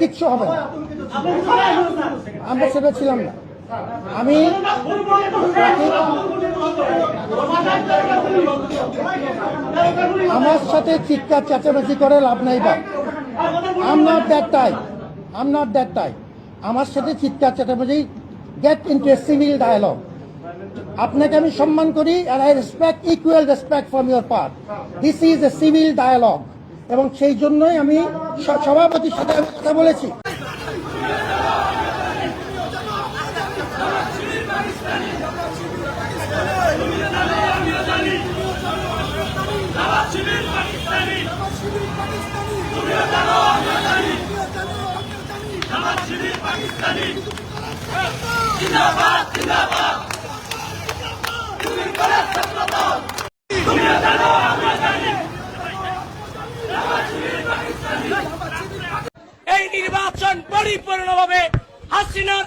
কিচ্ছু হবে আমরা সেটা ছিলাম না। আমি আমার সাথে চিৎকার, চেঁচামেচি করে লাভ নাই বা। I'm not that not that type. আমার সাথে চিৎকার চেঁচামেচি get into a civil dialogue আপনাকে আমি সম্মান করি and I respect, equal respect from your part. This is a civil dialogue. এবং সেই জন্যই আমি সভাপতির সাথে আমি কথা বলেছি এই নির্বাচন পরিপূর্ণভাবে হাসিনার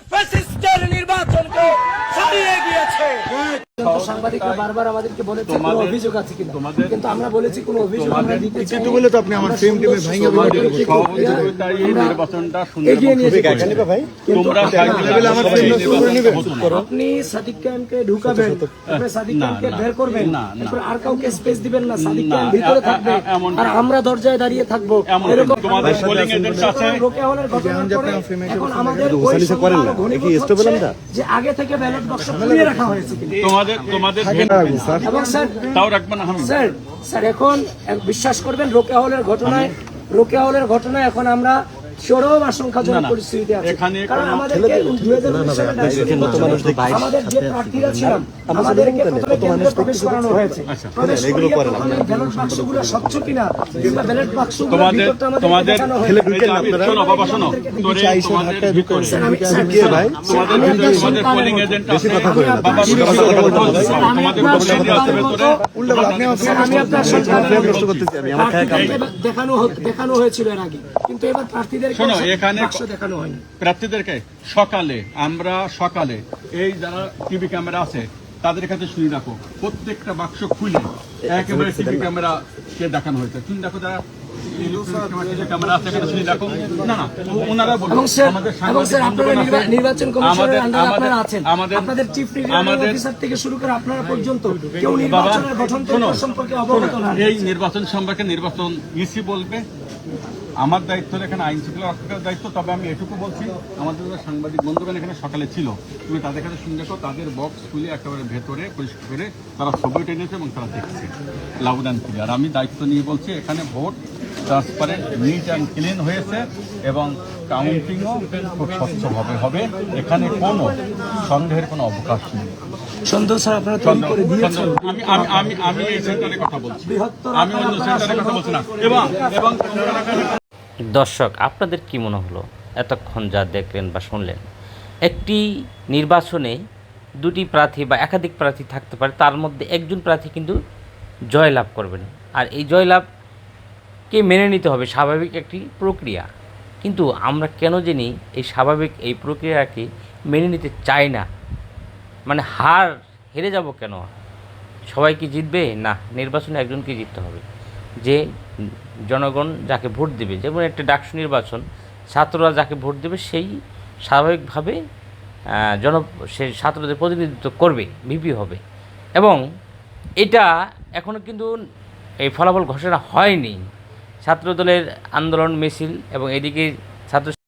সাংবাদিকরা বারবার আমাদেরকে বলেছে কোনো অভিযোগ আছে কিনা? কিন্তু আমরা বলেছি কোনো অভিযোগ আমরা দিতে চাই বলে তো আপনি আমার ফ্রেম টেমে ভাঙিয়ে নির্বাচনটা সুন্দর এগিয়ে নিয়ে যেতে ভাই তোমরা আমার সবাই করে। নিবে। আপনি সাদিক খানকে ঢুকাবেন। আপনি সাদিক খানকে বের করবেন। না, না। আর কাউকে স্পেস দিবেন না সাদিক খান ভিতরে এ- এ- থাকবে। আর আমরা দরজায় দাঁড়িয়ে থাকব। এরকম তোমাদের হলের এখন আমাদের ওই করেন না? আরও ঘনীভূত এ কি স্টেবল হচ্ছে যে আগে থেকে ব্যালট বাক্স রাখা হয়েছে কিন্তু। তোমাদের তোমাদের স্যার। তাও রাখবে না আমি স্যার স্যার এখন বিশ্বাস করবেন রোকে হলের ঘটনায় রোকে হলের ঘটনায় এখন আমরা চরম আশঙ্কাজনক পরিস্থিতিতে আছি। এখানে কারণ আমাদেরকে 2019 সালের ডাকসু নির্বাচনে আমাদের যে প্রার্থীরা ছিলাম আমাদেরকে প্রথমে কেন্দ্রে প্রবেশ করানো হয়েছে। আচ্ছা। প্রবেশ করিয়ে প্রথমে ব্যালট বাক্সগুলো স্বচ্ছ কিনা কিংবা ব্যালট বাক্সগুলো ভিতরটা আমাদেরকে দেখানো দেখানো হয়েছিল এর আগে কিন্তু এবার প্রার্থীদের শোনো, এখানে- দেখানো হয়নি। প্রার্থীদেরকে সকালে আমরা সকালে এই যারা টিভি ক্যামেরা আছে তাদের কাছে শুনে রাখো। প্রত্যেকটা বাক্স খুলে একেবারে টিভি ক্যামেরা কে দেখানো হয়েছে। শুনে রাখো যারা ক্যামেরা আছে এখানে শুনি রাখো না না ও- ওনারা বলুন এবং স্যার আমাদের এবং স্যার সাংবাদিক আপনারা বন্ধুগণ নির্বা- আছে, নির্বাচন কমিশনের আন্ডারে আপনারা আছেন। আপনাদের চিফ অফিসার থেকে শুরু করে আপনারা পর্যন্ত কেউ নির্বাচনের গঠন সম্পর্কে অবগত না এই নির্বাচন সম্পর্কে নির্বাচন ইসি বলবে। আমার দায়িত্ব এখানে আইন শৃঙ্খলা রক্ষা করার দায়িত্ব তবে আমি এটুকু বলছি আমাদের সাংবাদিক বন্ধুগণ এখানে সকালে ছিল তুমি তাদের কাছে শুনে দেখো তাদের বক্স খুলে একেবারে ভেতরে পরিষ্কার করে তারা ছবি টেনেছে এবং তারা দেখছে অ্যান্ড ক্লিয়ার আমি দায়িত্ব নিয়ে বলছি এখানে vote transparent neat and clean হয়েছে এবং কাউন্টিংও খুব স্বচ্ছভাবে হবে। এখানে কোনো সন্দেহের কোনো অবকাশ নেই। সন্দেহ স্যার আপনারা তৈরি করে দিয়েছেন। আমি আমি আমি আমি এই সেন্টারে কথা বলছি। আমি অন্য সেন্টারে কথা বলছি না। এবং এবং দর্শক আপনাদের কি মনে হলো? এতক্ষণ যা দেখলেন বা শুনলেন একটি নির্বাচনে দুটি প্রার্থী বা একাধিক প্রার্থী থাকতে পারে তার মধ্যে একজন প্রার্থী কিন্তু জয়লাভ করবেন। আর এই জয়লাভকে মেনে নিতে হবে, স্বাভাবিক একটি প্রক্রিয়া। কিন্তু আমরা কেন জানি এই স্বাভাবিক এই প্রক্রিয়াকে মেনে নিতে চাই না? মানে হার হেরে যাব কেন? সবাই কি জিতবে? না, নির্বাচনে একজনকে জিততে হবে। যে জনগণ যাকে ভোট দেবে, যেমন একটা ডাকসু নির্বাচন, ছাত্ররা যাকে ভোট দেবে, সেই স্বাভাবিকভাবে জন, সে ছাত্রদের প্রতিনিধিত্ব করবে, ভিপি হবে। এবং এটা এখনও কিন্তু এই ফলাফল ঘোষণা হয়নি। ছাত্রদলের আন্দোলন মিছিল এবং এদিকে ছাত্র